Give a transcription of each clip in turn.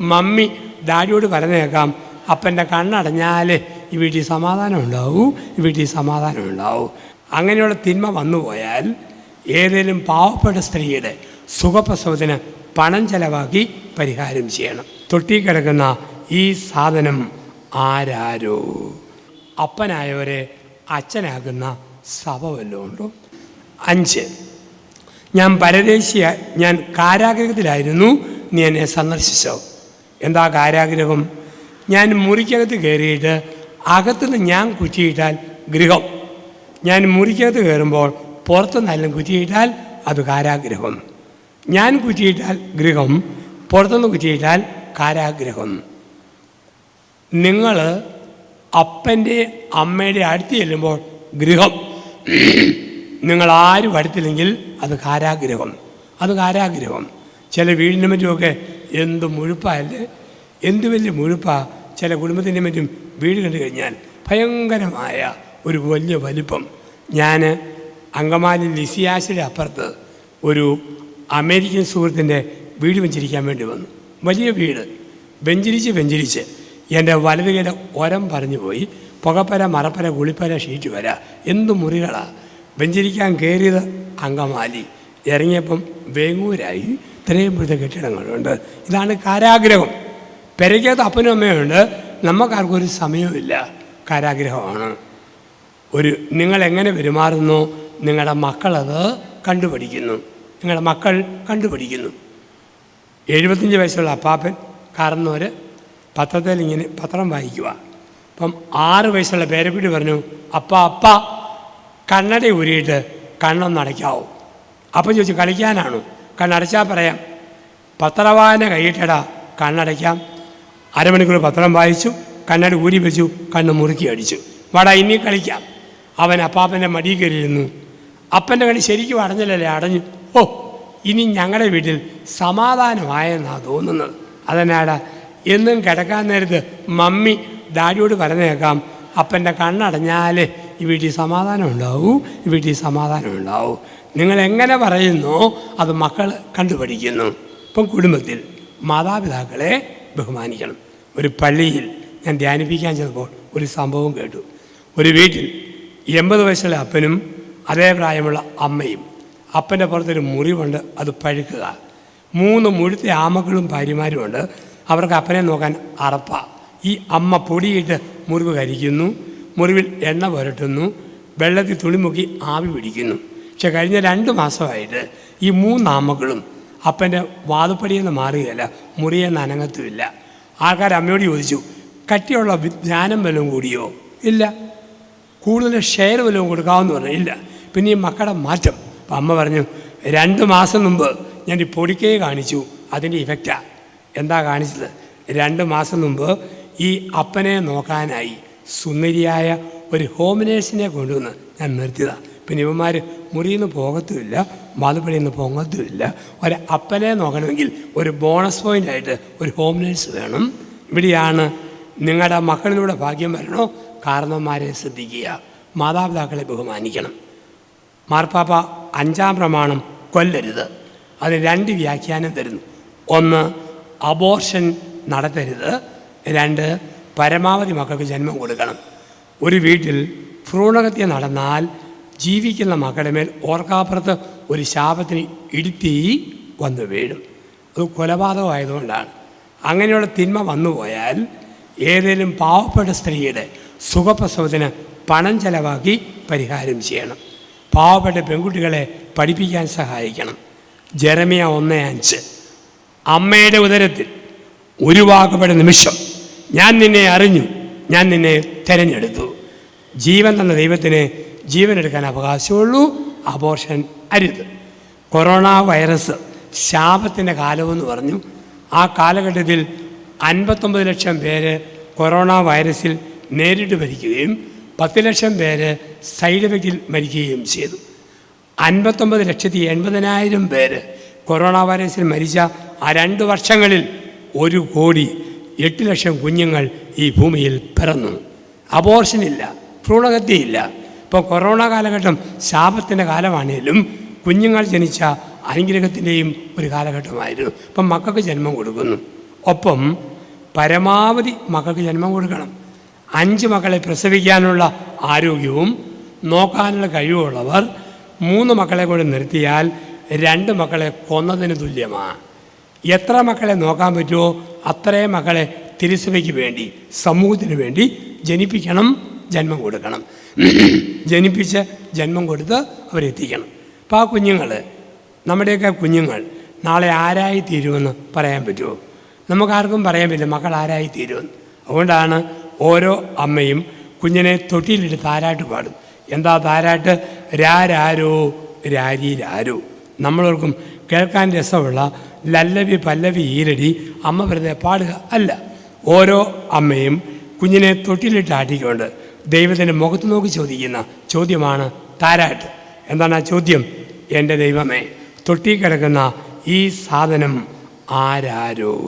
Mummy ഡാഡിയോട് പറഞ്ഞേക്കാം. അപ്പന്റെ കണ്ണടഞ്ഞാൽ ഈ വീട്ടിൽ സമാധാനം ഉണ്ടാവൂ ഈ വീട്ടിൽ സമാധാനം ഉണ്ടാവൂ. അങ്ങനെയുള്ള തിന്മ വന്നു പോയാൽ ഏതെങ്കിലും പാവപ്പെട്ട സ്ത്രീയുടെ സുഖപ്രസവത്തിന് പണം ചെലവാക്കി പരിഹാരം ചെയ്യണം. തൊട്ടി കിടക്കുന്ന ഈ സാധനം ആരാരോ? അപ്പനായവരെ അച്ഛനാകുന്ന സഭ വല്ലതും ഉണ്ടോ? അഞ്ച് ഞാൻ പരദേശിയ ഞാൻ കാരാഗ്രഹത്തിലായിരുന്നു നീ എന്നെ സന്ദർശിച്ചോ? എന്താ കാരാഗ്രഹം? ഞാൻ മുറിക്കകത്ത് കയറിയിട്ട് അകത്തുനിന്ന് ഞാൻ കുറ്റിയിട്ടാൽ ഗൃഹം. ഞാൻ മുറിക്കകത്ത് കയറുമ്പോൾ പുറത്തുനിന്നെല്ലാം നല്ല കുറ്റിയിട്ടാൽ അത് കാരാഗ്രഹം. ഞാൻ കുറ്റിയിട്ടാൽ ഗൃഹം പുറത്തുനിന്ന് കുറ്റിയിട്ടാൽ കാരാഗ്രഹം. നിങ്ങൾ അപ്പന്റെ അമ്മയുടെ അടുത്ത് ചെല്ലുമ്പോൾ ഗൃഹം. നിങ്ങൾ ആരും അടുത്തില്ലെങ്കിൽ അത് കാരാഗ്രഹം. അത് കാരാഗ്രഹം. ചില വീടിന്റെ മറ്റുമൊക്കെ എന്ത് മുഴുപ്പല്ലേ എന്ത് വലിയ മുഴുപ്പാ ചില കുടുംബത്തിന്റെ മറ്റും വീട് കണ്ടു കഴിഞ്ഞാൽ ഭയങ്കരമായ ഒരു വലിയ വലിപ്പം. ഞാൻ അങ്കമാലി ലിസിയാശയുടെ അപ്പുറത്ത് ഒരു അമേരിക്കൻ സുഹൃത്തിന്റെ വീട് വെഞ്ചരിക്കാൻ വേണ്ടി വന്നു. വലിയ വീട്. വെഞ്ചരിച്ച് വെഞ്ചരിച്ച് എന്റെ വലതുകയുടെ ഒരം പറഞ്ഞു പോയി. പുകപ്പര മറപ്പര കുളിപ്പര ഷീറ്റ് വര എന്ത് മുറികളാണ് വെഞ്ചരിക്കാൻ കയറിയത് അങ്കമാലി. ഇറങ്ങിയപ്പം വേങ്ങൂരായി. ഇത്രയും വിവിധ കെട്ടിടങ്ങളുണ്ട്. ഇതാണ് കാരാഗ്രഹം. പെരയ്ക്കകത്ത് അപ്പനും അമ്മയുണ്ട് നമുക്കാർക്കൊരു സമയമില്ല കാരാഗ്രഹമാണ്. ഒരു നിങ്ങൾ എങ്ങനെ പെരുമാറുന്നു? നിങ്ങളുടെ മക്കളത് കണ്ടുപഠിക്കുന്നു. നിങ്ങളുടെ മക്കൾ കണ്ടുപഠിക്കുന്നു. എഴുപത്തഞ്ച് വയസ്സുള്ള അപ്പാപ്പൻ കാരണവർ പത്രത്തിൽ ഇങ്ങനെ പത്രം വായിക്കുക അപ്പം ആറ് വയസ്സുള്ള പേരക്കുട്ടി പറഞ്ഞു അപ്പ അപ്പ കണ്ണട ഊരിയിട്ട് കണ്ണൊന്ന് അടയ്ക്കാവോ അപ്പം ചോദിച്ചു കളിക്കാനാണോ? കണ്ണടച്ചാൽ പറയാം. പത്രവായന കൈയിട്ടടാ കണ്ണടയ്ക്കാം. അരമണിക്കൂർ പത്രം വായിച്ചു കണ്ണട ഊരി വെച്ചു കണ്ണ് മുറുക്കി അടിച്ചു. വാടാ ഇനി കളിക്കാം. അവൻ അപ്പാപ്പന്റെ മടി കയറിയിരുന്നു. അപ്പന്റെ കണി ശരിക്കും അടഞ്ഞില്ലല്ലേ അടഞ്ഞു. ഓ ഇനി ഞങ്ങളുടെ വീട്ടിൽ സമാധാനമായെന്നാണ് തോന്നുന്നത്. അതെന്നാട എന്നും കിടക്കാൻ നേരത്ത് മമ്മി ഡാഡിയോട് പറഞ്ഞേക്കാം അപ്പന്റെ കണ്ണടഞ്ഞാലേ ഈ വീട്ടിൽ സമാധാനം ഉണ്ടാവൂ ഈ വീട്ടിൽ സമാധാനം ഉണ്ടാവൂ. നിങ്ങൾ എങ്ങനെ പറയുന്നു അത് മക്കൾ കണ്ടുപഠിക്കുന്നു. ഇപ്പം കുടുംബത്തിൽ മാതാപിതാക്കളെ ബഹുമാനിക്കണം. ഒരു പള്ളിയിൽ ഞാൻ ധ്യാനിപ്പിക്കാൻ ചെന്നപ്പോൾ ഒരു സംഭവം കേട്ടു. ഒരു വീട്ടിൽ എൺപത് വയസ്സുള്ള അപ്പനും അതേ പ്രായമുള്ള അമ്മയും അപ്പന്റെ പുറത്തൊരു മുറിവുണ്ട് അത് പഴുക്കുക. മൂന്ന് മുഴുത്ത ആമകളും ഭാര്യമാരുമുണ്ട് അവർക്ക് അപ്പനെ നോക്കാൻ അറപ്പ. ഈ അമ്മ പൊടിയിട്ട് മുറിവ് കരിക്കുന്നു മുറിവിൽ എണ്ണ പുരട്ടുന്നു വെള്ളത്തിൽ തുണിമുക്കി ആവി പിടിക്കുന്നു. പക്ഷെ കഴിഞ്ഞ രണ്ട് മാസമായിട്ട് ഈ മൂന്നാമകളും അപ്പന്റെ വാതുപ്പടിയിൽ നിന്ന് മുറിയെന്ന് അനങ്ങത്തുമില്ല. ആൾക്കാർ അമ്മയോട് ചോദിച്ചു കട്ടിയുള്ള വിജ്ഞാനം വല്ലതും കൂടിയോ? ഇല്ല. കൂടുതൽ ഷെയർ വല്ലതും കൊടുക്കാമെന്ന് പറഞ്ഞു. ഇല്ല. പിന്നെ ഈ മക്കളുടെ മാറ്റം. അപ്പം അമ്മ പറഞ്ഞു രണ്ട് മാസം മുമ്പ് ഞാൻ ഈ പൊടിക്കൈ കാണിച്ചു അതിന്റെ ഇഫക്റ്റാണ് എന്താ കാണിച്ചത്? രണ്ട് മാസം മുമ്പ് ഈ അപ്പനെ നോക്കാനായി സുന്ദരിയായ ഒരു ഹോം നേഴ്സിനെ കൊണ്ടുവന്ന് ഞാൻ നിർത്തിയതാണ് പിന്നെ ഇവന്മാർ മുറിയിൽ നിന്ന് പോകത്തുമില്ല വാതുപ്പടിയിൽ നിന്ന് പോകത്തുമില്ല. ഒരു അപ്പനെ നോക്കണമെങ്കിൽ ഒരു ബോണസ് പോയിന്റ് ആയിട്ട് ഒരു ഹോം നേഴ്സ് വേണം. ഇവിടെയാണ് നിങ്ങളുടെ മക്കളിലൂടെ ഭാഗ്യം വരണോ? കാരണന്മാരെ ശ്രദ്ധിക്കുക. മാതാപിതാക്കളെ ബഹുമാനിക്കണം. മാർപ്പാപ്പ അഞ്ചാം പ്രമാണം കൊല്ലരുത്. അത് രണ്ട് വ്യാഖ്യാനം തരുന്നു. ഒന്ന് അബോർഷൻ നടത്തരുത്. രണ്ട് പരമാവധി മക്കൾക്ക് ജന്മം കൊടുക്കണം. ഒരു വീട്ടിൽ ഭ്രൂണഹത്യ നടന്നാൽ ജീവിക്കുന്ന മക്കളുടെ മേൽ ഓർക്കാപ്പുറത്ത് ഒരു ശാപത്തിന് ഇടുത്തി വന്നു വീഴും. അത് കൊലപാതകമായതുകൊണ്ടാണ്. അങ്ങനെയുള്ള തിന്മ വന്നുപോയാൽ ഏതെങ്കിലും പാവപ്പെട്ട സ്ത്രീയുടെ സുഖപ്രസവത്തിന് പണം ചെലവാക്കി പരിഹാരം ചെയ്യണം. പാവപ്പെട്ട പെൺകുട്ടികളെ പഠിപ്പിക്കാൻ സഹായിക്കണം. ജെറമിയ ഒന്ന് അഞ്ച്. അമ്മയുടെ ഉദരത്തിൽ ഉരുവാക്കപ്പെട്ട നിമിഷം ഞാൻ നിന്നെ അറിഞ്ഞു. ഞാൻ നിന്നെ തിരഞ്ഞെടുത്തു. ജീവൻ തന്ന ദൈവത്തിന് ജീവൻ എടുക്കാൻ അവകാശമുള്ളൂ. അബോർഷൻ അരുത്. കൊറോണ വൈറസ് ശാപത്തിന്റെ കാലമെന്ന് പറഞ്ഞു. ആ കാലഘട്ടത്തിൽ അൻപത്തൊമ്പത് ലക്ഷം പേര് കൊറോണ വൈറസിൽ നേരിട്ട് മരിക്കുകയും പത്ത് ലക്ഷം പേര് സൈഡ് എഫക്റ്റിൽ മരിക്കുകയും ചെയ്തു. അൻപത്തൊമ്പത് ലക്ഷത്തി എൺപതിനായിരം പേര് കൊറോണ വൈറസിൽ മരിച്ച ആ രണ്ട് വർഷങ്ങളിൽ ഒരു കോടി എട്ട് ലക്ഷം കുഞ്ഞുങ്ങൾ ഈ ഭൂമിയിൽ പിറന്നു. അബോർഷനില്ല ഭ്രൂണഹത്യയില്ല. ഇപ്പോൾ കൊറോണ കാലഘട്ടം ശാപത്തിന്റെ കാലമാണെങ്കിലും കുഞ്ഞുങ്ങൾ ജനിച്ച അനുഗ്രഹത്തിന്റെയും ഒരു കാലഘട്ടമായിരുന്നു. ഇപ്പം മക്കൾക്ക് ജന്മം കൊടുക്കുന്നു. ഒപ്പം പരമാവധി മക്കൾക്ക് ജന്മം കൊടുക്കണം. അഞ്ച് മക്കളെ പ്രസവിക്കാനുള്ള ആരോഗ്യവും നോക്കാനുള്ള കഴിവുള്ളവർ മൂന്ന് മക്കളെ കൂടെ നിർത്തിയാൽ രണ്ട് മക്കളെ കൊന്നതിന് തുല്യമാണ് എത്ര മക്കളെ നോക്കാൻ പറ്റുമോ അത്രയും മക്കളെ തിരുസഭയ്ക്ക് വേണ്ടി സമൂഹത്തിന് വേണ്ടി ജനിപ്പിക്കണം. ജന്മം കൊടുക്കണം. ജനിപ്പിച്ച് ജന്മം കൊടുത്ത് അവരെത്തിക്കണം. അപ്പോൾ ആ കുഞ്ഞുങ്ങൾ നമ്മുടെയൊക്കെ കുഞ്ഞുങ്ങൾ നാളെ ആരായി തീരുമെന്ന് പറയാൻ പറ്റുമോ? നമുക്കാർക്കും പറയാൻ പറ്റില്ല മക്കൾ ആരായി തീരുമെന്ന് അതുകൊണ്ടാണ് ഓരോ അമ്മയും കുഞ്ഞിനെ തൊട്ടിയിലിട്ട് താരാട്ട് പാടും. എന്താ താരാട്ട്? രാരാരോ രാരീരാരോ നമ്മളോർക്കും കേൾക്കാൻ രസമുള്ള ലല്ലവി പല്ലവി ഈരടി അമ്മ വെറുതെ പാടുക അല്ല. ഓരോ അമ്മയും കുഞ്ഞിനെ തൊട്ടിലിട്ട് ആട്ടിക്കൊണ്ട് ദൈവത്തിന്റെ മുഖത്ത് നോക്കി ചോദിക്കുന്ന ചോദ്യമാണ് താരാട്ട്. എന്താണ് ആ ചോദ്യം? എന്റെ ദൈവമേ തൊട്ടി കിടക്കുന്ന ഈ സാധനം ആരാരോ?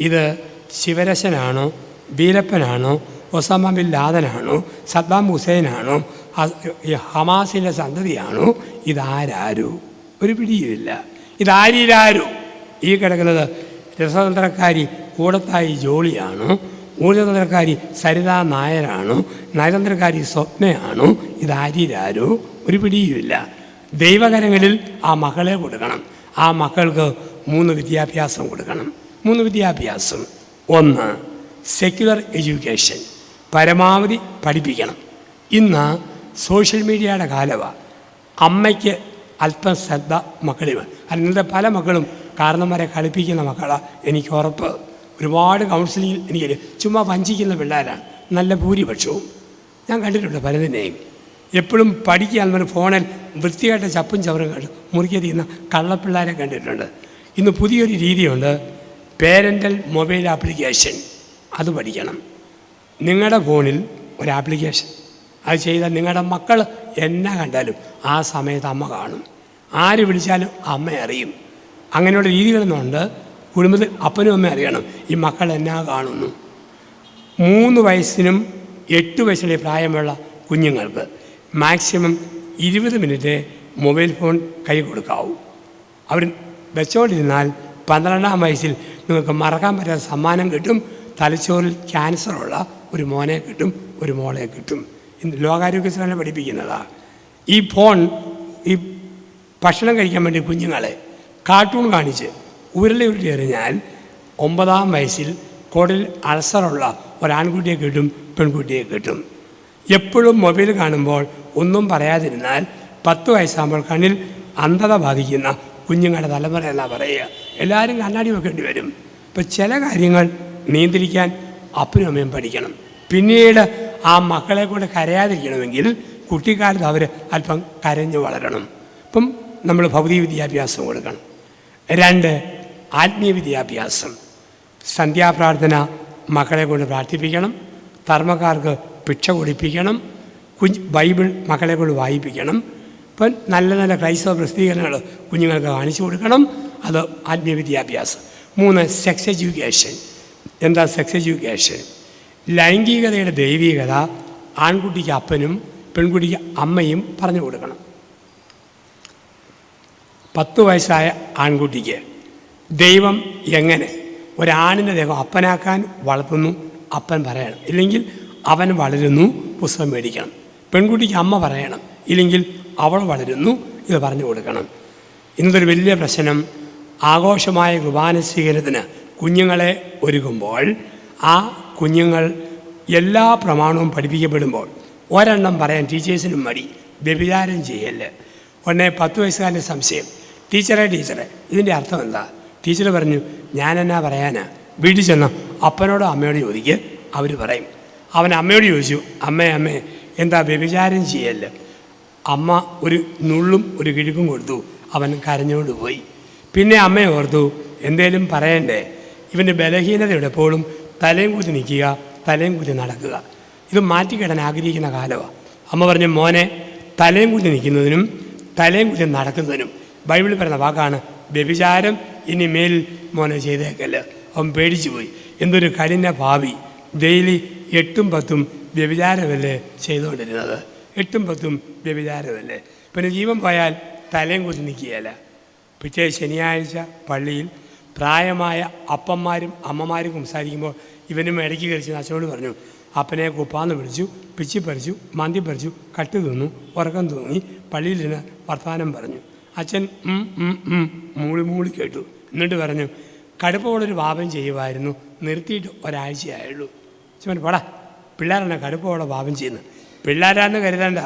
ഇത് ശിവരശനാണോ വീരപ്പനാണോ ഒസാമ ബിൻ ലാദനാണോ സദ്ദാം ഹുസൈനാണോ ഹമാസിന്റെ സന്തതിയാണോ? ഇതാരാരോ? ഒരു പിടിയുമില്ല. ഇതാരിലാരോ? ഈ കിടക്കുന്നത് രസതന്ത്രക്കാരി കൂടത്തായി ജോളിയാണോ? ഊർജതന്ത്രക്കാരി സരിത നായരാണോ? നയതന്ത്രക്കാരി സ്വപ്നയാണോ? ഇതാരിരാരോ ഒരു പിടിയുമില്ല. ദൈവകരങ്ങളിൽ ആ മകളെ കൊടുക്കണം. ആ മക്കൾക്ക് മൂന്ന് വിദ്യാഭ്യാസം കൊടുക്കണം. മൂന്ന് വിദ്യാഭ്യാസം. ഒന്ന് സെക്യുലർ എഡ്യൂക്കേഷൻ പരമാവധി പഠിപ്പിക്കണം. ഇന്ന് സോഷ്യൽ മീഡിയയുടെ കാലമാണ് അമ്മയ്ക്ക് അല്പം ശ്രദ്ധ അന്നത്തെ പല മക്കളും കാരണന്മാരെ കളിപ്പിക്കുന്ന മക്കളാണ് എനിക്ക് ഉറപ്പ്. ഒരുപാട് കൗൺസിലിംഗ് എനിക്ക് ചുമ്മാ വഞ്ചിക്കുന്ന പിള്ളേരാണ്. നല്ല ഭൂരിപക്ഷവും. ഞാൻ കണ്ടിട്ടുണ്ട് പലതിനെയും. എപ്പോഴും പഠിക്കാൻ പറഞ്ഞ ഫോണിൽ വൃത്തിയായിട്ട് ചപ്പും ചവറും കണ്ട് മുറിക്കുക ചെയ്യുന്ന കള്ളപ്പിള്ളേരെ കണ്ടിട്ടുണ്ട്. ഇന്ന് പുതിയൊരു രീതിയുണ്ട്. പേരന്റൽ മൊബൈൽ ആപ്ലിക്കേഷൻ അത് പഠിക്കണം. നിങ്ങളുടെ ഫോണിൽ ഒരു ആപ്ലിക്കേഷൻ അത് ചെയ്താൽ നിങ്ങളുടെ മക്കൾ എന്നാ കണ്ടാലും ആ സമയത്ത് അമ്മ കാണും. ആര് വിളിച്ചാലും അമ്മ അറിയും. അങ്ങനെയുള്ള രീതികളൊന്നുണ്ട്. കുടുംബത്തിൽ അപ്പനും അമ്മ അറിയണം ഈ മക്കൾ എന്നാ കാണുന്നു? മൂന്ന് വയസ്സിനും എട്ട് വയസ്സിലെ പ്രായമുള്ള കുഞ്ഞുങ്ങൾക്ക് മാക്സിമം ഇരുപത് മിനിറ്റ് മൊബൈൽ ഫോൺ കൈ കൊടുക്കാവൂ. അവർ വെച്ചോണ്ടിരുന്നാൽ പന്ത്രണ്ടാം വയസ്സിൽ നിങ്ങൾക്ക് മറക്കാൻ പറ്റാത്ത സമ്മാനം കിട്ടും തലച്ചോറിൽ ക്യാൻസറുള്ള ഒരു മോനെ കിട്ടും ഒരു മോളെ കിട്ടും. ഇന്ന് ലോകാരോഗ്യ സേന പഠിപ്പിക്കുന്നതാണ് ഈ ഫോൺ ഈ ഭക്ഷണം കഴിക്കാൻ വേണ്ടി കുഞ്ഞുങ്ങളെ കാർട്ടൂൺ കാണിച്ച് ഉരുളി ഉരുട്ടി എറിഞ്ഞാൽ ഒമ്പതാം വയസ്സിൽ കോടിൽ അൾസറുള്ള ഒരാൺകുട്ടിയെ കിട്ടും പെൺകുട്ടിയെ കിട്ടും. എപ്പോഴും മൊബൈൽ കാണുമ്പോൾ ഒന്നും പറയാതിരുന്നാൽ പത്ത് വയസ്സാകുമ്പോൾ കണ്ണിൽ അന്ധത ബാധിക്കുന്ന കുഞ്ഞുങ്ങളുടെ തലമുറ എന്നാ പറയുക. എല്ലാവരും കണ്ണാടി വെക്കേണ്ടി വരും. ഇപ്പം ചില കാര്യങ്ങൾ നിയന്ത്രിക്കാൻ അപ്പനും അമ്മയും പഠിക്കണം. പിന്നീട് ആ മക്കളെ കൊണ്ട് കരയാതിരിക്കണമെങ്കിൽ കുട്ടിക്കാലത്ത് അവർ അല്പം കരഞ്ഞു വളരണം. ഇപ്പം നമ്മൾ ഭൗതിക വിദ്യാഭ്യാസം കൊടുക്കണം. രണ്ട് ആത്മീയ വിദ്യാഭ്യാസം. സന്ധ്യാപ്രാർത്ഥന മക്കളെ കൊണ്ട് പ്രാർത്ഥിപ്പിക്കണം. ധർമ്മക്കാർക്ക് ഭിക്ഷ കൊടുപ്പിക്കണം. കുഞ്ഞ് ബൈബിൾ മക്കളെ കൊണ്ട് വായിപ്പിക്കണം. ഇപ്പം നല്ല നല്ല ക്രൈസ്തവ പ്രസിദ്ധീകരണങ്ങൾ കുഞ്ഞുങ്ങൾക്ക് കാണിച്ചു കൊടുക്കണം. അത് ആത്മീയ വിദ്യാഭ്യാസം. മൂന്ന് സെക്സ് എഡ്യൂക്കേഷൻ എന്താ സെക്സ് എഡ്യൂക്കേഷൻ ലൈംഗികതയുടെ ദൈവികത ആൺകുട്ടിക്ക് അപ്പനും പെൺകുട്ടിക്ക് അമ്മയും പറഞ്ഞു കൊടുക്കണം. പത്ത് വയസ്സായ ആൺകുട്ടിക്ക് ദൈവം എങ്ങനെ? ഒരാണിന്റെ ദൈവം അപ്പനാക്കാൻ വളർത്തുന്നു അപ്പൻ പറയണം. ഇല്ലെങ്കിൽ അവൻ വളരുന്നു പുസ്തകം മേടിക്കണം. പെൺകുട്ടിക്ക് അമ്മ പറയണം ഇല്ലെങ്കിൽ അവൾ വളരുന്നു ഇത് പറഞ്ഞു കൊടുക്കണം. ഇന്നതൊരു വലിയ പ്രശ്നം. ആഘോഷമായ കുർബാന സ്വീകരണത്തിന് കുഞ്ഞുങ്ങളെ ഒരുക്കുമ്പോൾ ആ കുഞ്ഞുങ്ങൾ എല്ലാ പ്രമാണവും പഠിപ്പിക്കപ്പെടുമ്പോൾ ഒരെണ്ണം പറയാൻ ടീച്ചേഴ്സിനും മടി. വ്യഭിചാരം ചെയ്യൽ. ഉടനെ പത്ത് വയസ്സുകാരന്റെ സംശയം. ടീച്ചറെ ടീച്ചറെ ഇതിന്റെ അർത്ഥം എന്താ ടീച്ചർ പറഞ്ഞു ഞാൻ എന്നാ പറയാനാ? വീട്ടിൽ ചെന്ന. അപ്പനോടോ അമ്മയോട് ചോദിക്ക് അവർ പറയും. അവൻ അമ്മയോട് ചോദിച്ചു അമ്മേ അമ്മേ എന്താ വ്യഭിചാരം ചെയ്യല്ല? അമ്മ ഒരു നുള്ളും ഒരു കിഴുക്കും കൊടുത്തു. അവൻ കരഞ്ഞുകൊണ്ട് പോയി. പിന്നെ അമ്മ ഓർത്തു എന്തേലും പറയണ്ടേ? ഇവന്റെ ബലഹീനതയുടെ എപ്പോഴും തലയും കുത്തി നിൽക്കുക തലയും കുത്തി നടക്കുക. ഇത് മാറ്റിക്കിടാൻ ആഗ്രഹിക്കുന്ന കാലമാണ് അമ്മ പറഞ്ഞു മോനെ തലയും കുത്തി നിൽക്കുന്നതിനും തലയും കുത്തി നടക്കുന്നതിനും ബൈബിളിൽ പറയുന്ന വാക്കാണ് വ്യഭിചാരം ഇനി മേൽ മോനെ ചെയ്തേക്കല്ല അവൻ പേടിച്ചു പോയി. എന്തൊരു കഠിന ഭാവി. ഡെയിലി എട്ടും പത്തും വ്യഭിചാരമല്ലേ ചെയ്തുകൊണ്ടിരുന്നത്? എട്ടും പത്തും വ്യഭിചാരമല്ലേ? പിന്നെ ജീവൻ പോയാൽ തലയും കുത്തി നിൽക്കുകയല്ല. പിറ്റേ ശനിയാഴ്ച പള്ളിയിൽ പ്രായമായ അപ്പന്മാരും അമ്മമാരും സംസാരിക്കുമ്പോൾ ഇവനും ഇടയ്ക്ക് കഴിച്ച് അച്ഛനോട് പറഞ്ഞു അപ്പനെ കുപ്പാന്ന് വിളിച്ചു പിച്ചി പറിച്ചു മന്തി പറിച്ചു കട്ട് തിന്നു ഉറക്കം തൂങ്ങി നിന്ന് വർത്തമാനം പറഞ്ഞു. അച്ഛൻ മൂളി മൂളി കേട്ടു. എന്നിട്ട് പറഞ്ഞു കടുപ്പമുള്ളൊരു പാപം ചെയ്യുമായിരുന്നു നിർത്തിയിട്ട് ഒരാഴ്ചയായുള്ളൂ. ചുമൻ പോടാ പിള്ളേരാണ് കടുപ്പമുള്ള പാപം ചെയ്യുന്നത് പിള്ളേരാന്ന് കരുതേണ്ട.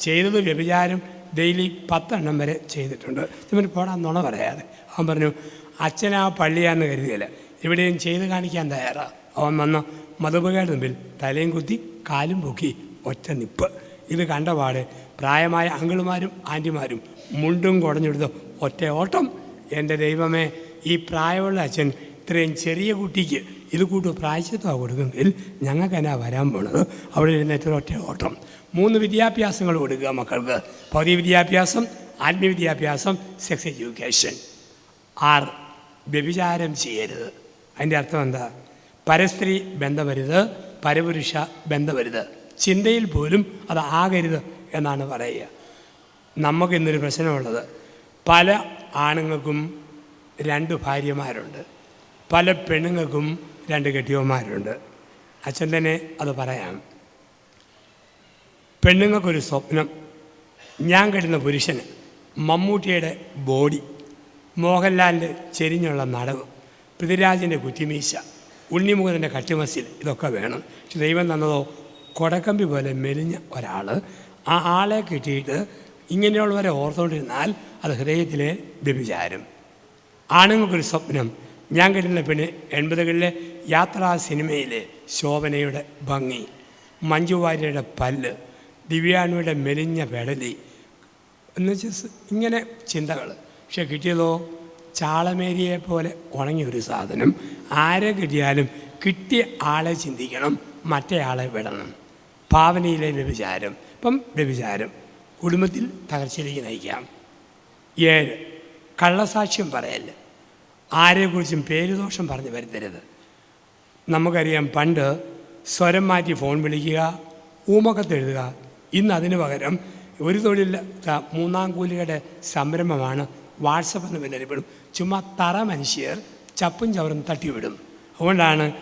ചെയ്തത് വ്യഭിചാരം ഡെയിലി പത്തെണ്ണം വരെ ചെയ്തിട്ടുണ്ട്. ചുമൻ പോടാ നുണ പറയാതെ. അവൻ പറഞ്ഞു അച്ഛനാ പള്ളിയാന്ന് കരുതിയില്ല. എവിടെയും ചെയ്ത് കാണിക്കാൻ തയ്യാറാണ് അവൻ വന്ന മധുപകയുടെ മുമ്പിൽ തലയും കുത്തി കാലും പൊക്കി ഒറ്റ നിപ്പ്. ഇത് കണ്ട കണ്ടപാട് പ്രായമായ അങ്കിളുമാരും ആന്റിമാരും മുണ്ടും കുടഞ്ഞെടുത്ത് ഒറ്റ ഓട്ടം എന്റെ ദൈവമേ ഈ പ്രായമുള്ള അച്ഛൻ ഇത്രയും ചെറിയ കുട്ടിക്ക് ഇത് കൂട്ട് പ്രായശ്ചിത്വമാണ് കൊടുക്കുന്നതിൽ ഞങ്ങൾക്ക് എന്നാ വരാൻ പോണത്? അവിടെ ഇരുന്നിട്ട് ഒറ്റ ഓട്ടം. മൂന്ന് വിദ്യാഭ്യാസങ്ങൾ കൊടുക്കുക മക്കൾക്ക്. ഭൗതിക വിദ്യാഭ്യാസം ആത്മീയ വിദ്യാഭ്യാസം സെക്സ് എഡ്യൂക്കേഷൻ ആറ് വ്യഭിചാരം ചെയ്യരുത്. അതിന്റെ അർത്ഥം എന്താ? പരസ്ത്രീ ബന്ധമരുത് പരപുരുഷ ബന്ധമരുത് ചിന്തയിൽ പോലും അത് ആകരുത് എന്നാണ് പറയുക. നമുക്ക് ഇന്നൊരു പ്രശ്നമുള്ളത്. പല ആണുങ്ങൾക്കും രണ്ട് ഭാര്യമാരുണ്ട്. പല പെണ്ണുങ്ങൾക്കും രണ്ട് കെട്ടിയവന്മാരുണ്ട്. അച്ഛൻ തന്നെ അത് പറയാം. പെണ്ണുങ്ങൾക്കൊരു സ്വപ്നം. ഞാൻ കെട്ടുന്ന പുരുഷന് മമ്മൂട്ടിയുടെ ബോഡി മോഹൻലാലിന്റെ ചെരിഞ്ഞുള്ള നടവ് പൃഥ്വിരാജിന്റെ കുറ്റിമീശ ഉണ്ണിമുഖത്തിന്റെ കട്ടിമസിൽ ഇതൊക്കെ വേണം. പക്ഷെ ദൈവം തന്നതോ കൊടക്കമ്പി പോലെ മെലിഞ്ഞ ഒരാൾ ആ ആളെ കിട്ടിയിട്ട് ഇങ്ങനെയുള്ളവരെ ഓർത്തുകൊണ്ടിരുന്നാൽ അത് ഹൃദയത്തിലെ വ്യഭിചാരം. ആണുങ്ങൾക്കൊരു സ്വപ്നം. ഞാൻ കിട്ടുന്ന പെണ്ണ് എൺപതുകളിലെ യാത്രാ സിനിമയിലെ ശോഭനയുടെ ഭംഗി. മഞ്ജു വാര്യയുടെ പല്ല്. ദിവ്യാനുയുടെ മെലിഞ്ഞ പെടലി എന്നുവെച്ചാൽ ഇങ്ങനെ ചിന്തകൾ. പക്ഷെ കിട്ടിയതോ? ചാളമേരിയെ പോലെ ഉണങ്ങിയ ഒരു സാധനം. ആരെ കിട്ടിയാലും കിട്ടിയ ആളെ ചിന്തിക്കണം. മറ്റേ ആളെ വിടണം. ഭാവനയിലെ വ്യഭിചാരം. ഇപ്പം വ്യഭിചാരം. കുടുംബത്തിൽ തകർച്ചയിലേക്ക് നയിക്കാം. ഏഴ്. കള്ളസാക്ഷ്യം പറയല്ല ആരെക്കുറിച്ചും പേരുദോഷം പറഞ്ഞു വരുത്തരുത്. നമുക്കറിയാം പണ്ട് സ്വരം മാറ്റി ഫോൺ വിളിക്കുക ഊമക്കത്തെഴുതുക ഇന്ന് അതിന് പകരം ഒരു തൊഴിൽ മൂന്നാം കൂലിയുടെ സംരംഭമാണ് വാട്സപ്പ് എന്ന് വിലരിപ്പെടും ചുമ്മാ തറ മനുഷ്യർ ചപ്പും ചവറും തട്ടിവിടും. അതുകൊണ്ടാണ്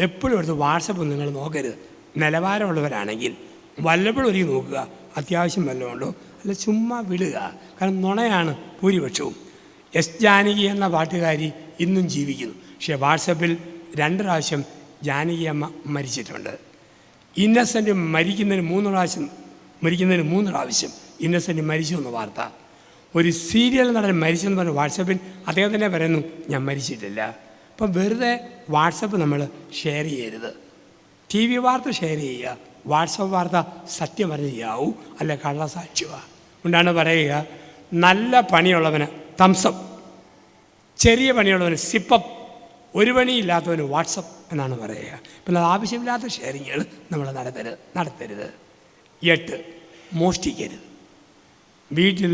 എപ്പോഴും എടുത്ത് വാട്സപ്പ് നിങ്ങൾ നോക്കരുത്. നിലവാരമുള്ളവരാണെങ്കിൽ വല്ലപ്പോഴും ഒരുക്കി നോക്കുക. അത്യാവശ്യം വല്ലതും ഉണ്ടോ? അല്ല ചുമ്മാ വിടുക. കാരണം നുണയാണ് ഭൂരിപക്ഷവും. എസ് ജാനകി എന്ന പാട്ടുകാരി ഇന്നും ജീവിക്കുന്നു. പക്ഷേ വാട്സപ്പിൽ രണ്ട് പ്രാവശ്യം ജാനകി അമ്മ മരിച്ചിട്ടുണ്ട്. ഇന്നസെന്റ് മരിക്കുന്നതിന് മൂന്ന് പ്രാവശ്യം മരിക്കുന്നതിന് മൂന്ന് പ്രാവശ്യം ഇന്നസെന്റ് മരിച്ചു എന്ന വാർത്ത. ഒരു സീരിയൽ നടൻ മരിച്ചെന്ന് പറഞ്ഞ് വാട്സപ്പിൽ അദ്ദേഹം തന്നെ പറയുന്നു ഞാൻ മരിച്ചിട്ടില്ല. അപ്പം വെറുതെ വാട്സപ്പ് നമ്മൾ ഷെയർ ചെയ്യരുത്. ടി വി വാർത്ത ഷെയർ ചെയ്യുക. വാട്സപ്പ് വാർത്ത സത്യം അറിയാവൂ അല്ലെ കള്ളസാക്ഷിയുക കൊണ്ടാണ് പറയുക നല്ല പണിയുള്ളവന് തംസം ചെറിയ പണിയുള്ളവന് സിപ്പപ്പ് ഒരു പണിയില്ലാത്തവന് വാട്സപ്പ് എന്നാണ് പറയുക. പിന്നെ ആവശ്യമില്ലാത്ത ഷെയറിങ്ങുകൾ നമ്മൾ നടത്തരുത് നടത്തരുത്. എട്ട് മോഷ്ടിക്കരുത്. വീട്ടിൽ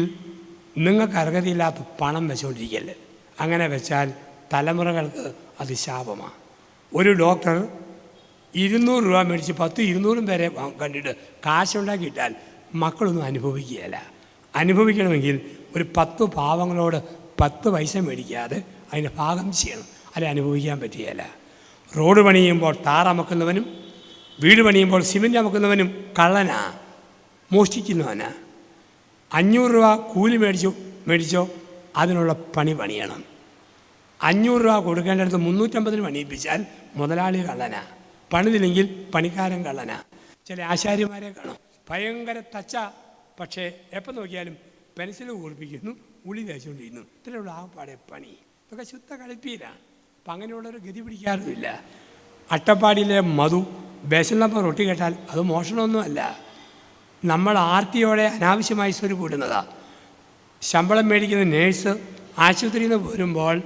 നിങ്ങൾക്ക് അർഹതയില്ലാത്ത പണം വെച്ചുകൊണ്ടിരിക്കൽ അങ്ങനെ വെച്ചാൽ തലമുറകൾക്ക് അത് ശാപമാണ് ഒരു ഡോക്ടർ ഇരുന്നൂറ് രൂപ മേടിച്ച് പത്ത് ഇരുന്നൂറും പേരെ കണ്ടിട്ട് കാശുണ്ടാക്കിയിട്ടാൽ മക്കളൊന്നും അനുഭവിക്കുകയില്ല. അനുഭവിക്കണമെങ്കിൽ ഒരു പത്ത് പാവങ്ങളോട് പത്ത് പൈസ മേടിക്കാതെ അതിന്റെ ഭാഗം ചെയ്യണം. അല്ലെ അനുഭവിക്കാൻ പറ്റുകയില്ല. റോഡ് പണിയുമ്പോൾ താറമക്കുന്നവനും വീട് പണിയുമ്പോൾ സിമെന്റ് അമക്കുന്നവനും കള്ളനാ മോഷ്ടിക്കുന്നവനാ. അഞ്ഞൂറ് രൂപ കൂലി മേടിച്ചു മേടിച്ചോ അതിനുള്ള പണി പണിയണം. അഞ്ഞൂറ് രൂപ കൊടുക്കേണ്ടടുത്ത് മുന്നൂറ്റമ്പതിന് പണിയിപ്പിച്ചാൽ മുതലാളി കള്ളനാ. പണിതില്ലെങ്കിൽ പണിക്കാരൻ കള്ളനാ. ചില ആശാരിമാരെ കാണും. ഭയങ്കര തച്ച പക്ഷേ എപ്പോൾ നോക്കിയാലും പെൻസിൽ കുളിപ്പിക്കുന്നു ഉളി തേച്ചുകൊണ്ടിരിക്കുന്നു. ഇത്രയുള്ള ആ പാടെ പണി. ഇതൊക്കെ ശുദ്ധ കളിപ്പീരാണ് അപ്പം അങ്ങനെയുള്ളൊരു ഗതി പിടിക്കാറുമില്ല അട്ടപ്പാടിയിലെ മധു ബേസനപ്പം റൊട്ടി കേട്ടാൽ അത് മോഷണമൊന്നുമല്ല. നമ്മൾ ആർത്തിയോടെ അനാവശ്യമായി സ്വരു കൂടുന്നതാണ് ശമ്പളം മേടിക്കുന്ന നേഴ്സ് ആശുപത്രിയിൽ നിന്ന് വരുമ്പോൾ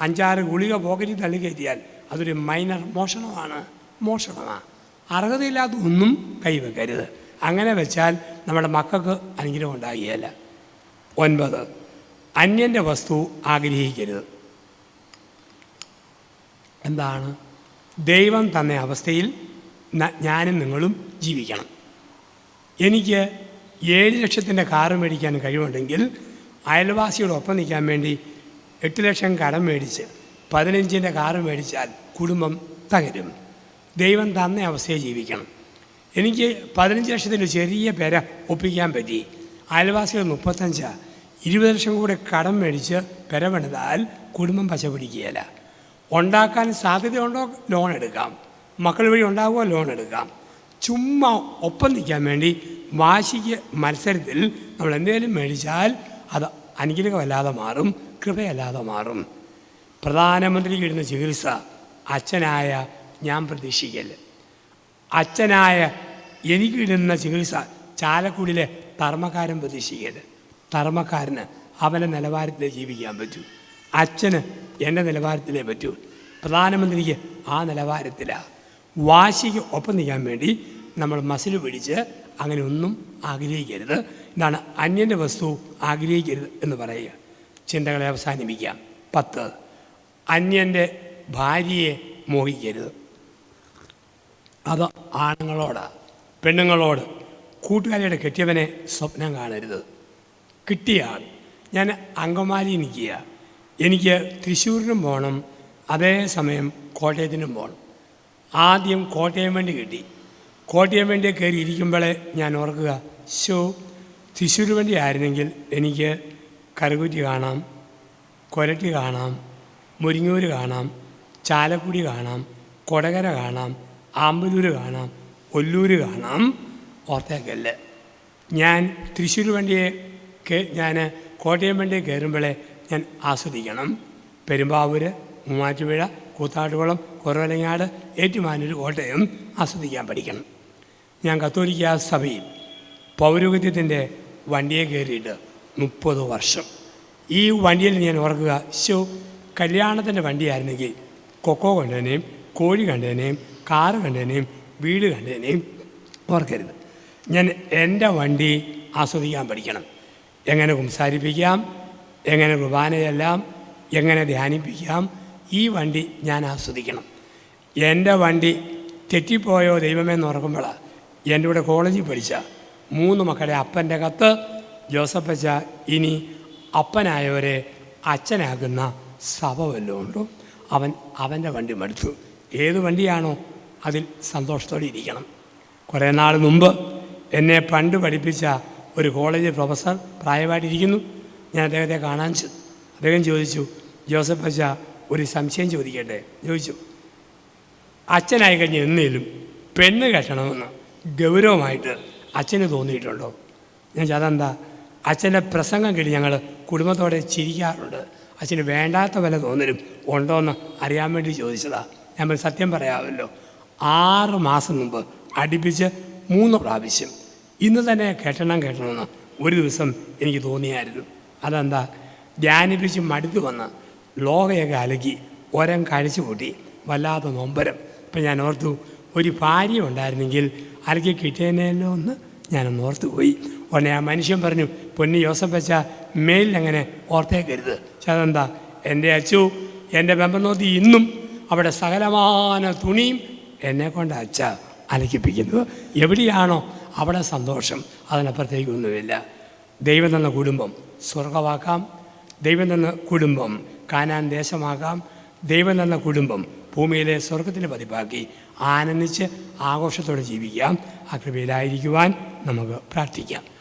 അഞ്ചാറ് ഗുളിക പോക്കറ്റിൽ തള്ളി കയറ്റിയാൽ അതൊരു മൈനർ മോഷണമാണ്. മോഷണമാണ് അർഹതയില്ലാത്ത ഒന്നും കൈവെക്കരുത്. അങ്ങനെ വെച്ചാൽ നമ്മുടെ മക്കൾക്ക് അനുഗ്രഹം ഉണ്ടാകുകയില്ല. ഒൻപത് അന്യന്റെ വസ്തു ആഗ്രഹിക്കരുത്. എന്താണ്? ദൈവം തന്ന അവസ്ഥയിൽ ഞാനും നിങ്ങളും ജീവിക്കണം. എനിക്ക് ഏഴ് ലക്ഷത്തിന്റെ കാറ് മേടിക്കാൻ കഴിവുണ്ടെങ്കിൽ അയൽവാസിയോടൊപ്പം നിൽക്കാൻ വേണ്ടി എട്ട് ലക്ഷം കടം മേടിച്ച് പതിനഞ്ചിന്റെ കാറ് മേടിച്ചാൽ കുടുംബം തകരും. ദൈവം തന്ന അവസ്ഥയെ ജീവിക്കണം. എനിക്ക് പതിനഞ്ച് ലക്ഷത്തിന്റെ ചെറിയ പേര ഒപ്പിക്കാൻ പറ്റി. അയൽവാസികൾ മുപ്പത്തഞ്ചാണ് ഇരുപത് ലക്ഷം കൂടെ കടം മേടിച്ച് പെര പണിതാൽ കുടുംബം പശ പിടിക്കുകയില്ല. ഉണ്ടാക്കാൻ സാധ്യതയുണ്ടോ? ലോൺ എടുക്കാം. മക്കൾ വഴി ഉണ്ടാകുമോ ലോൺ എടുക്കാം. ചുമ്മാ ഒപ്പം നിൽക്കാൻ വേണ്ടി വാശിക്ക് മത്സരത്തിൽ നമ്മൾ എന്തെങ്കിലും മേടിച്ചാൽ അത് അനുഗ്രഹമല്ലാതെ മാറും കൃപയല്ലാതെ മാറും. പ്രധാനമന്ത്രിക്ക് ഇടുന്ന ചികിത്സ അച്ഛനായ ഞാൻ പ്രതീക്ഷിക്കൽ. അച്ഛനായ എനിക്ക് ഇടുന്ന ചികിത്സ ചാലക്കുടിയിലെ തർമ്മക്കാരൻ പ്രതീക്ഷിക്കരുത്. തർമ്മക്കാരന് അവന്റെ നിലവാരത്തിൽ ജീവിക്കാൻ പറ്റൂ. അച്ഛന് എന്റെ നിലവാരത്തിലേ പറ്റൂ. പ്രധാനമന്ത്രിക്ക് ആ നിലവാരത്തിലാണ് വാശിക്ക് ഒപ്പം നിൽക്കാൻ വേണ്ടി നമ്മൾ മസിൽ പിടിച്ച് അങ്ങനെ ഒന്നും ആഗ്രഹിക്കരുത്. ഇതാണ് അന്യന്റെ വസ്തു ആഗ്രഹിക്കരുത് എന്ന് പറയുക. ചിന്തകളെ അവസാനിപ്പിക്കാം. പത്ത്. അന്യന്റെ ഭാര്യയെ മോഹിക്കരുത്. അത് ആണുങ്ങളോട് പെണ്ണുങ്ങളോട്. കൂട്ടുകാരിയുടെ കെട്ടിയവനെ സ്വപ്നം കാണരുത്. കിട്ടിയ ആൾ ഞാൻ അങ്കമാലി നിൽക്കുക എനിക്ക് തൃശ്ശൂരിനും പോകണം അതേസമയം കോട്ടയത്തിനും പോകണം ആദ്യം കോട്ടയം വേണ്ടി കിട്ടി. കോട്ടയം വേണ്ടി കയറി ഇരിക്കുമ്പോഴേ ഞാൻ ഓർക്കുക ഷോ തൃശ്ശൂർ വേണ്ടി ആയിരുന്നെങ്കിൽ എനിക്ക് കറുകുറ്റി കാണാം കൊരട്ടി കാണാം മുരിങ്ങൂർ കാണാം ചാലക്കുടി കാണാം കൊടകര കാണാം ആമ്പലൂര് കാണാം ഒല്ലൂര് കാണാം. ഓർത്തേക്കല്ല്. ഞാൻ തൃശ്ശൂർ വണ്ടിയെ ഞാൻ കോട്ടയം വണ്ടിയെ കയറുമ്പോഴേ ഞാൻ ആസ്വദിക്കണം. പെരുമ്പാവൂര് മൂവാറ്റുപുഴ കൂത്താട്ടുകുളം കുറവലങ്ങാട് ഏറ്റുമാനൂർ കോട്ടയം ആസ്വദിക്കാൻ പഠിക്കണം. ഞാൻ കത്തോലിക്ക സഭയിൽ പൗരോഹിത്യത്തിന്റെ വണ്ടിയെ കയറിയിട്ട് മുപ്പത് വർഷം. ഈ വണ്ടിയിൽ ഞാൻ ഓർക്കുക ശോ കല്യാണത്തിന്റെ വണ്ടിയായിരുന്നെങ്കിൽ കൊക്കോ കണ്ടതിനെയും കോഴി കണ്ടതിനെയും കാറ് കണ്ടതിനെയും വീട് കണ്ടതിനെയും ഓർക്കരുത്. ഞാൻ എന്റെ വണ്ടി ആസ്വദിക്കാൻ പഠിക്കണം. എങ്ങനെ സംസാരിപ്പിക്കാം എങ്ങനെ കുർബാനയെല്ലാം എങ്ങനെ ധ്യാനിപ്പിക്കാം ഈ വണ്ടി ഞാൻ ആസ്വദിക്കണം. എന്റെ വണ്ടി തെറ്റിപ്പോയോ ദൈവമേ എന്ന് ഓർക്കുമ്പോഴാണ് എന്റെ കൂടെ കോളേജിൽ പഠിച്ച മൂന്ന് മക്കളെ അപ്പന്റെ കത്ത് ജോസഫച്ച ഇനി അപ്പനായവരെ അച്ഛനാകുന്ന സഭ വല്ലതും ഉണ്ടോ? അവൻ അവന്റെ വണ്ടി മടുത്തു. ഏത് വണ്ടിയാണോ അതിൽ സന്തോഷത്തോടെ ഇരിക്കണം. കുറേ നാൾ മുമ്പ് എന്നെ പണ്ട് പഠിപ്പിച്ച ഒരു കോളേജ് പ്രൊഫസർ പ്രായമായിട്ടിരിക്കുന്നു ഞാൻ അദ്ദേഹത്തെ കാണാൻ അദ്ദേഹം ചോദിച്ചു ജോസഫ് അച്ഛ ഒരു സംശയം ചോദിക്കട്ടെ? ചോദിച്ചു. അച്ഛനായി കഴിഞ്ഞ എന്നേലും പെണ്ണ് കെട്ടണമെന്ന് ഗൗരവമായിട്ട് അച്ഛന് തോന്നിയിട്ടുണ്ടോ? ഞാൻ അതെന്താ? അച്ഛന്റെ പ്രസംഗം കേട്ട് ഞങ്ങൾ കുടുംബത്തോടെ ചിരിക്കാറുണ്ട്. അച്ഛന് വേണ്ടാത്ത വല്ല തോന്നലും ഉണ്ടോ എന്ന് അറിയാൻ വേണ്ടി ചോദിച്ചതാ. ഞാൻ സത്യം പറയാമല്ലോ. ആറ് മാസം മുമ്പ് അടുപ്പിച്ച് മൂന്ന് പ്രാവശ്യം. ഇന്ന് തന്നെ കേട്ടണം കേട്ടണമെന്ന് ഒരു ദിവസം എനിക്ക് തോന്നിയായിരുന്നു. അതെന്താ? ധ്യാനിപ്പിച്ച് മടുത്തു വന്ന് ലോകയൊക്കെ അലകി ഒരം കഴിച്ചു കൂട്ടി വല്ലാത്ത നൊമ്പരം. ഇപ്പം ഞാൻ ഓർത്തു ഒരു ഭാര്യ ഉണ്ടായിരുന്നെങ്കിൽ അലക്കി കിട്ടിയേനല്ലോ എന്ന് ഞാനൊന്ന് ഓർത്തു പോയി. ഉടനെ ആ മനുഷ്യൻ പറഞ്ഞു പൊന്നി ജോസഫ് വെച്ച മേലിൽ അങ്ങനെ ഓർത്തേക്കരുത്. പക്ഷെ അതെന്താ? എന്റെ അച്ചു എന്റെ ബെമ്പനോത്തി ഇന്നും അവിടെ സകലമാന തുണിയും എന്നെ കൊണ്ട് അച്ഛ അലക്കിപ്പിക്കുന്നത്. എവിടെയാണോ അവിടെ സന്തോഷം. അതിനപ്പുറത്തേക്കൊന്നുമില്ല ദൈവം തന്ന കുടുംബം സ്വർഗമാക്കാം ദൈവം തന്ന കുടുംബം കാനാൻ ദേശമാക്കാം. ദൈവം തന്ന കുടുംബം ഭൂമിയിലെ സ്വർഗത്തിന്റെ പതിപ്പാക്കി ആനന്ദിച്ച് ആഘോഷത്തോടെ ജീവിക്കാം. ആ കൃപയിലായിരിക്കുവാൻ നമുക്ക് പ്രാർത്ഥിക്കാം.